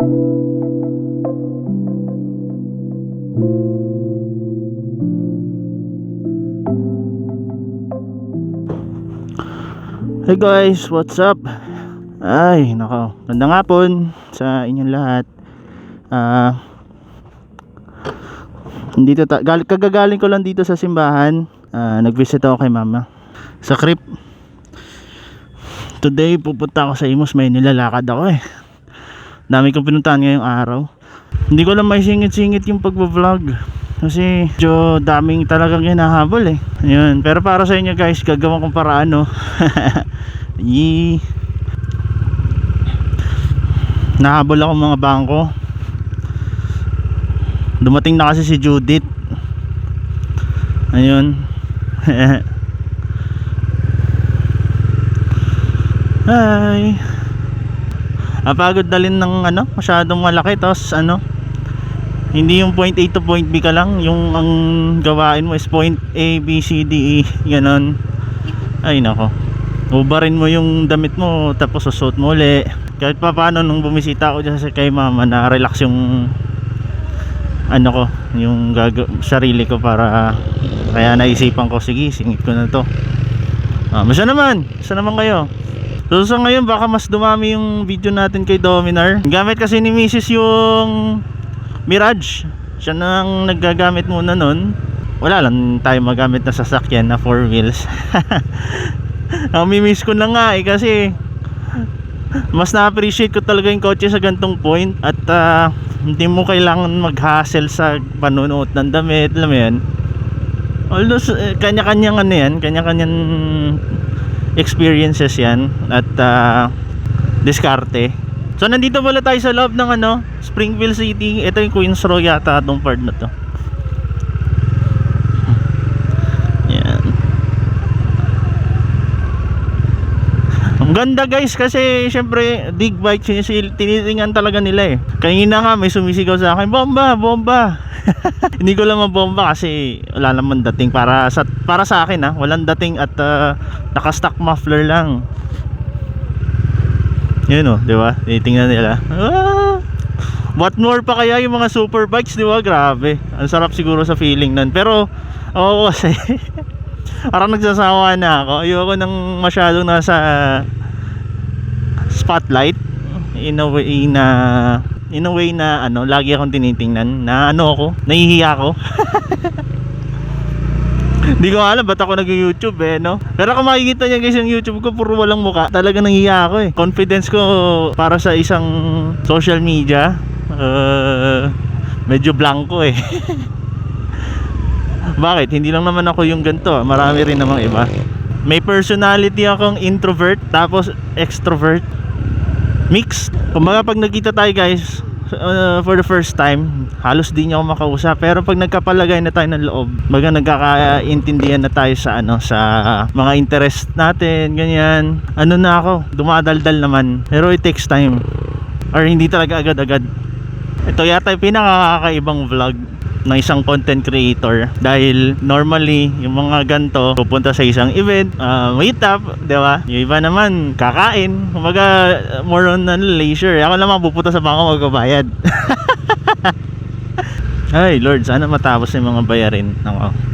Hey guys, what's up? Ay, nako. Gandang hapon sa inyong lahat. Ah dito ta gal kagagaling ko lang dito sa simbahan. Ah, nag-visit ako kay mama sa crib. Today pupunta ako sa Imus, may nilalakad ako eh. Dami kong pinuntahan ngayong araw. Hindi ko lang may singit-singit yung pagbablog. Kasi medyo daming talagang hinahabol eh. Ayun. Pero para sa inyo guys, gagawin kong paraan no. Yee. Nahabol ako mga bangko. Dumating na kasi si Judith. Ayun. Hi. Apagod dalin ng ano, masyadong malaki tapos ano, hindi yung point A to point B ka lang, yung ang gawain mo is point A, B, C, D, E, ganon. Ay nako. Ubarin mo yung damit mo tapos susuot mo uli. Kahit pa paano nung bumisita ako dyan kay mama na relax yung ano ko, yung gaga, sarili ko para kaya naisipan ko sige, singit ko na to. Ah, masa naman, masa naman kayo. So sa ngayon baka mas dumami yung video natin kay Dominar. Gamit kasi ni Mrs. yung Mirage. Siya nang naggagamit muna nun. Wala lang tayo magamit na sasakyan na 4 wheels. Namimiss ko na nga eh kasi mas na-appreciate ko talaga yung kotse sa gantong point at ah, hindi mo kailangan mag-hassle sa panunuot ng damit, alam mo yan. Although s- kanya-kanyang ano yan, kanya-kanyang experiences yan at ah, diskarte. So nandito pala tayo sa loob ng ano, Springfield City. Ito yung Queens Row yata itong part na to. Ganda guys kasi syempre dig bike sinisil- tinitingnan talaga nila eh. Kanina nga may sumisigaw sa akin, bomba, bomba. Hindi ko lang mabomba kasi wala naman dating para sa para sa akin ah, walang dating at uh, naka-stock muffler lang. Yun oh, di ba? Titingnan nila. Ah! What more pa kaya yung mga super bikes, di ba? Grabe. Ang sarap siguro sa feeling nun. Pero, ako kasi, parang nagsasawa na ako. Ayoko nang masyadong nasa spotlight. In a way na, in a way na, ano, lagi akong tinitingnan. Na ano ako, nahihiya ako. Hindi ko alam ba't ako nag-YouTube eh, no? Pero kung makikita niya guys yung YouTube ko, puro walang muka. Talaga nangiya ako eh. Confidence ko para sa isang social media, uh, medyo blanco eh. Bakit? Hindi lang naman ako yung ganito. Marami rin namang iba. May personality akong introvert tapos extrovert. Mixed. Kumbaga pag nagkita tayo guys, uh, for the first time, halos di niya ako makausap. Pero pag nagkapalagay na tayo ng loob, baga nagkakaintindihan na tayo sa ano sa mga interest natin, ganyan. Ano na ako, dumadaldal naman. Pero it takes time. Or hindi talaga agad-agad. Ito yata yung pinakakakaibang vlog ng isang content creator. Dahil normally yung mga ganto pupunta sa isang event uh, meet up di ba? Yung iba naman kakain. Kumbaga more on ano, leisure. Ako naman pupunta sa bangko magbabayad. Ay lord sana matapos yung mga bayarin. Ako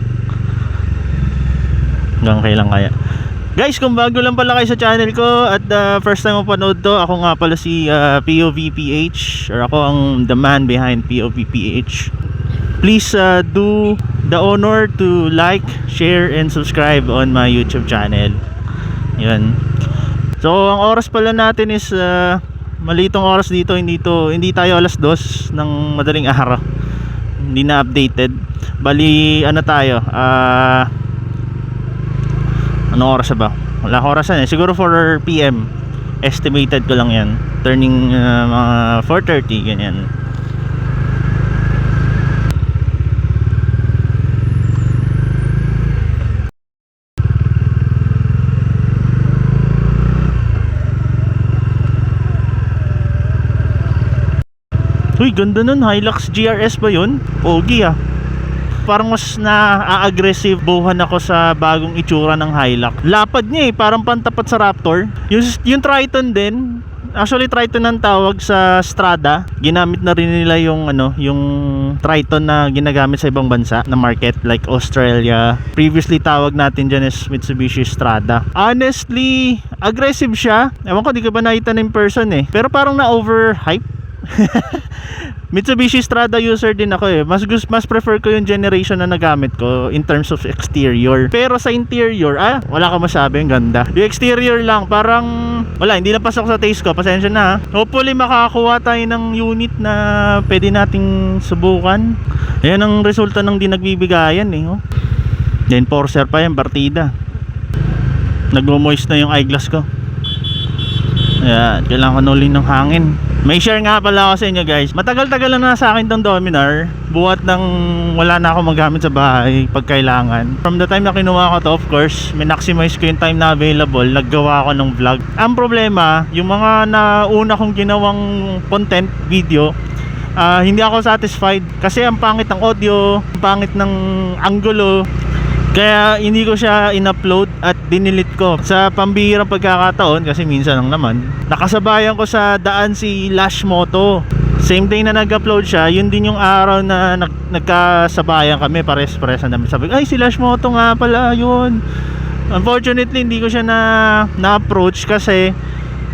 hanggang kailan kaya? Guys, kung bago lang pala kayo sa channel ko at uh, first time mo panood to, ako nga pala si uh, POVPH or ako ang the man behind POVPH. Please uh, do the honor to like, share, and subscribe on my YouTube channel. Yun. So, ang oras pala natin is uh, malitong oras dito, hindi to hindi tayo alas dos ng madaling araw. Hindi na updated. Bali, ano tayo? Ah... Anong oras ba? Wala orasan eh. Siguro 4 p.m. Estimated ko lang yan. Turning uh, mga 4.30 ganyan. Uy, ganda nun. Hilux GRS ba yun? Pogi ah parang mas na-aggressive buhan ako sa bagong itsura ng Hilux. Lapad niya eh, parang pantapat sa Raptor. Yung, yung Triton din, Actually Triton ang tawag sa Strada. Ginamit na rin nila yung ano, yung Triton na ginagamit sa ibang bansa na market like Australia. Previously tawag natin dyan is Mitsubishi Strada. Honestly, aggressive siya. Ewan ko, di ko ba nakita na in person eh. Pero parang na overhype. Mitsubishi Strada user din ako eh. Mas gus- mas prefer ko yung generation na nagamit ko in terms of exterior. Pero sa interior, ah, wala ka masabi, ang ganda. Yung exterior lang, parang wala, hindi na pasok sa taste ko. Pasensya na. ha. Hopefully makakuha tayo ng unit na pwede nating subukan. Ayan ang resulta ng di nagbibigayan eh. Oh. Then Forcer pa yan, partida. Nagmo-moist na yung eyeglass ko. Ayan, kailangan ko na uli ng hangin. May share nga pala ako sa inyo guys. Matagal-tagal na sa akin tong Dominar. Buhat ng wala na ako magamit sa bahay pag kailangan. From the time na kinuha ko to, of course, minmaximize ko yung time na available. Naggawa ako ng vlog. Ang problema, yung mga nauna kong ginawang content, video, ah, hindi ako satisfied. Kasi ang pangit ng audio, ang pangit ng angulo, kaya hindi ko siya in-upload at dinilit ko sa pambihirang pagkakataon kasi minsan lang naman. Nakasabayan ko sa daan si Lash Moto. Same day na nag-upload siya, yun din yung araw na nag nagkasabayan kami, pares-pares na namin. Sabi, ay si Lash Moto nga pala, yun. Unfortunately, hindi ko siya na na-approach kasi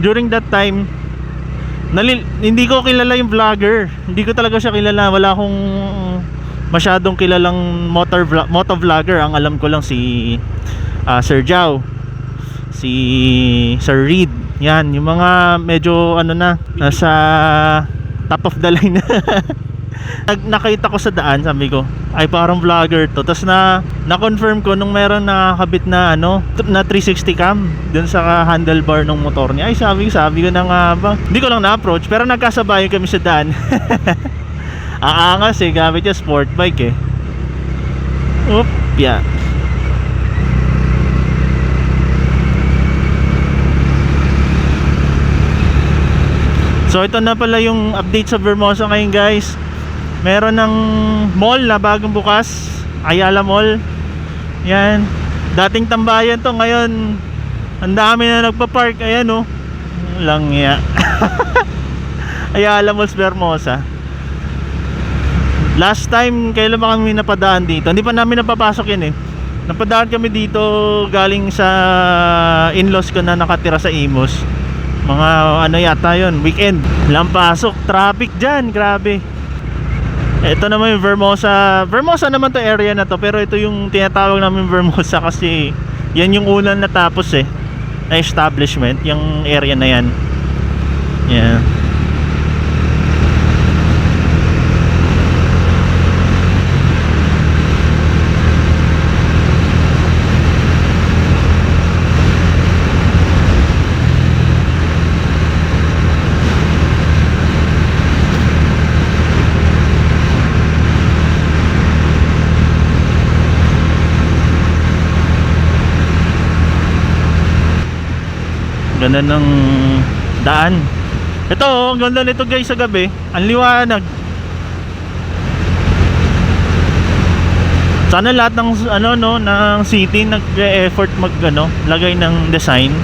during that time, nalil, hindi ko kilala yung vlogger. Hindi ko talaga siya kilala. Wala akong masyadong kilalang motor vlog, moto vlogger. Ang alam ko lang si ah, Sir Jao. Si Sir Reed. Yan, yung mga medyo ano na, nasa top of the line. Nag, nakita ko sa daan, sabi ko, ay parang vlogger to. Tapos na, na-confirm ko nung meron nakakabit na ano, na 360 cam dun sa handlebar ng motor niya. Ay sabi, sabi ko na nga ba. Hindi ko lang na-approach, pero nagkasabayan kami sa daan. Ang angas eh, gamit niya sport bike eh. Oop, yeah. So ito na pala yung update sa Vermosa ngayon guys. Meron ng mall na bagong bukas, Ayala Mall. Yan. Dating tambayan to ngayon. Ang dami na nagpa-park ayan oh. Lang ya. Ayala Malls Vermosa. Last time, kailan ba kami napadaan dito? Hindi pa namin napapasok yun eh. Napadaan kami dito galing sa in-laws ko na nakatira sa Imos. Mga ano yata yun, weekend. Walang pasok, traffic dyan, grabe. Ito naman yung Vermosa. Vermosa naman to area na to, pero ito yung tinatawag namin Vermosa kasi yan yung unang natapos eh na establishment, yung area na yan. Yeah. Ganda ng daan. Ito, oh, ang ganda nito guys sa gabi. Ang liwanag. Sana lahat ng ano no ng city nag-effort mag ano, lagay ng design.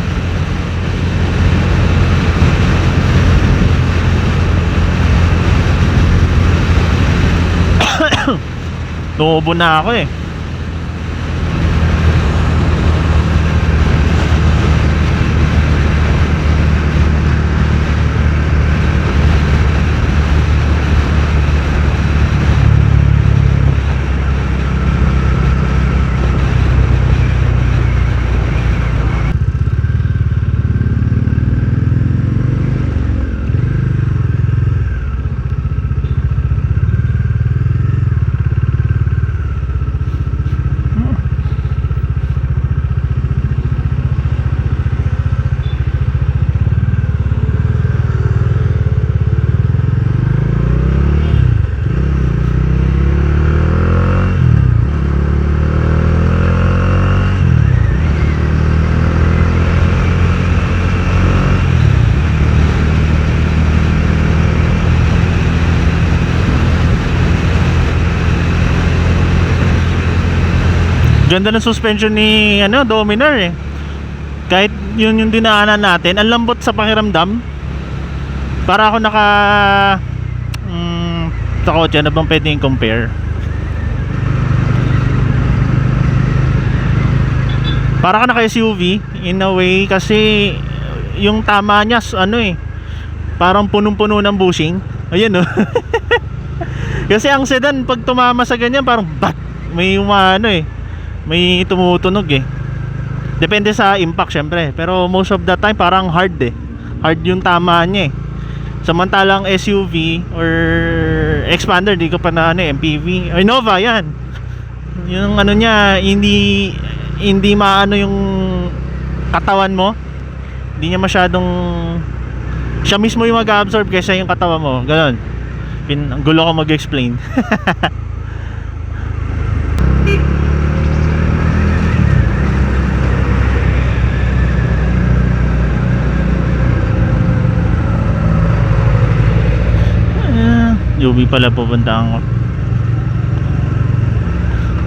Tubo na ako eh. Ganda ng suspension ni ano, Dominar eh. Kahit yun yung dinaanan natin, ang lambot sa pakiramdam. para ako naka mm, sa kotse ano bang pwedeng compare para ka naka SUV in a way kasi yung tama niya ano eh parang punong-puno ng bushing ayun oh kasi ang sedan pag tumama sa ganyan parang bat may umano eh may tumutunog eh. Depende sa impact syempre. Pero most of the time parang hard eh. Hard yung tama niya eh. Samantalang SUV or expander di ko pa na ano eh, MPV or Nova yan. Yung ano niya hindi hindi maano yung katawan mo. Hindi niya masyadong siya mismo yung mag-absorb kaysa yung katawan mo. Ganon. Pin, gulo ko mag-explain UV pala pupuntahan ko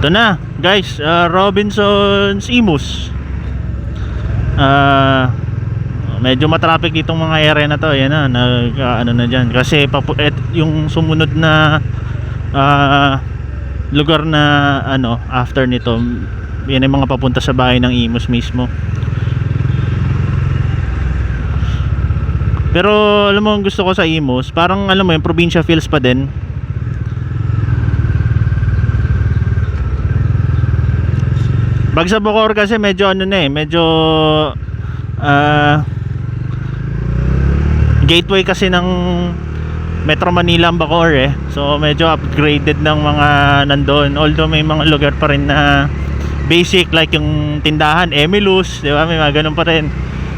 ito na guys. Ah, Robinson's Imus ah medyo matraffic itong mga area na to. Yan na nag ah, ano na dyan. Kasi papu- et, yung sumunod na ah, lugar na ano after nito yan yung mga papunta sa bahay ng Imus mismo pero alam mo ang gusto ko sa Imus parang alam mo yung probinsya feels pa din Pag sa Bocor kasi medyo ano na eh, medyo ah gateway kasi ng Metro Manila ang Bacor eh. So medyo upgraded ng mga nandoon. Although may mga lugar pa rin na basic like yung tindahan, Emilus, 'di ba? May mga ganun pa rin.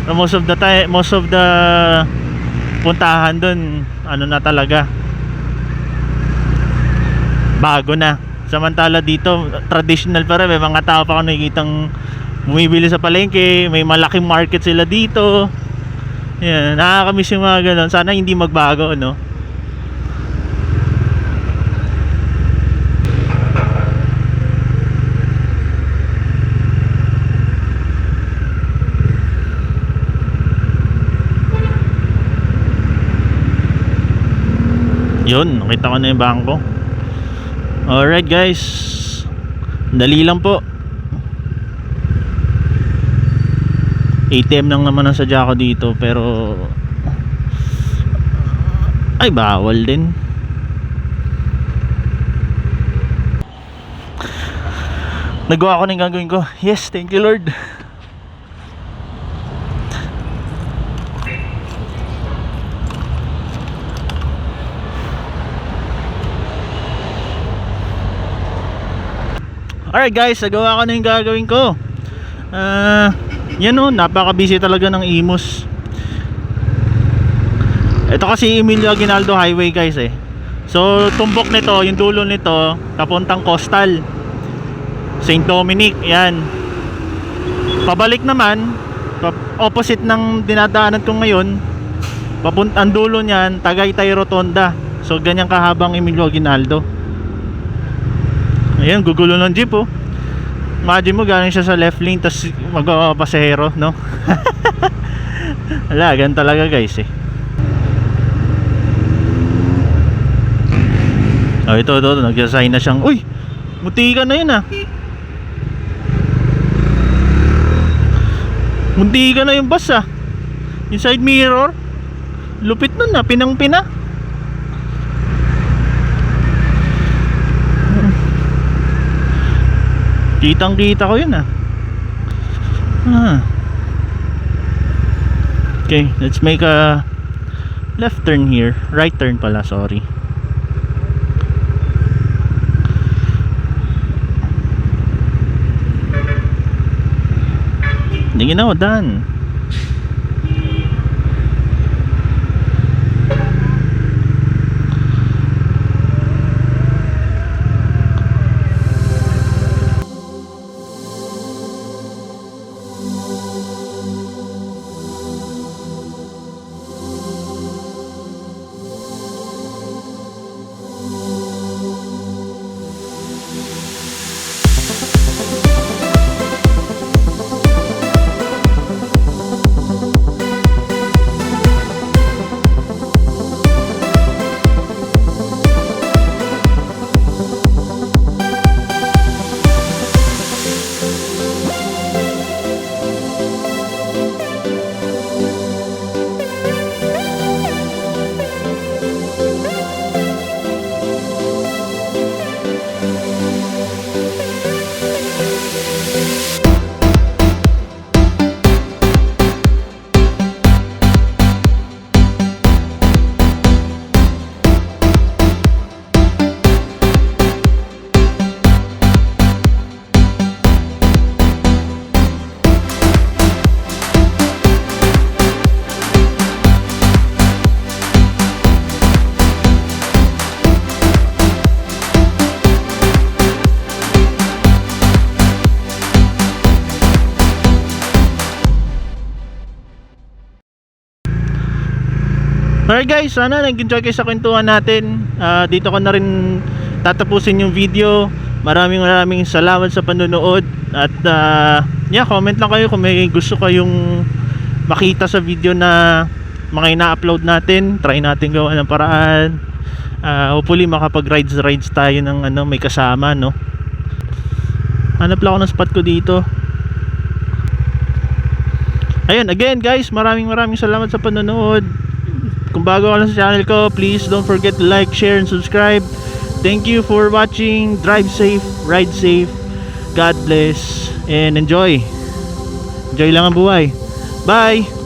So, most of the time, most of the puntahan doon ano na talaga bago na. Samantala dito, traditional pa rin. May mga tao pa ako nakikitang bumibili sa palengke. May malaking market sila dito. Yan, nakakamiss yung mga ganun. Sana hindi magbago, no? Yun, nakita ko na yung bangko. Alright guys. Dali lang po. ATM lang naman ang sadya ko dito pero ay bawal din. Nagawa ko na yung gagawin ko. Yes, thank you Lord. Alright guys, nagawa ko na yung gagawin ko. Ah, yan o, napaka-busy talaga ng Imus. Ito kasi Emilio Aguinaldo Highway guys eh. So, tumbok nito, yung dulo nito, papuntang Coastal. St. Dominic, yan. Pabalik naman, opposite ng dinadaanan ko ngayon, papuntang dulo niyan, Tagaytay Rotonda. So, ganyan kahabang Emilio Aguinaldo. Ayan, gugulo ng jeep oh. Imagine mo galing siya sa left lane tapos magpapasahero, no? Wala, ganun talaga guys eh. Oh, ito, ito, ito. Nagsasign na siyang, uy! Muntikan na yun ah. Muntikan na yung bus ah. Yung side mirror. Lupit nun ah, pinang Kitang kita ko yun ah. ah. Okay, let's make a left turn here. Right turn pala, sorry. Hindi ginawa, done. Alright guys, sana nag-enjoy kayo sa kwentuhan natin. Ah, dito ko na rin tatapusin yung video. Maraming maraming salamat sa panonood. At ah, yeah, comment lang kayo kung may gusto kayong makita sa video na mga ina-upload natin. Try natin gawa ng paraan. Ah, hopefully makapag-rides rides tayo ng ano, may kasama, no? Hanap lang ako ng spot ko dito. Ayun, again guys, maraming maraming salamat sa panonood. Kung bago ka lang sa channel ko, please don't forget to like, share, and subscribe. Thank you for watching. Drive safe, ride safe. God bless, and enjoy. Enjoy lang ang buhay. Bye!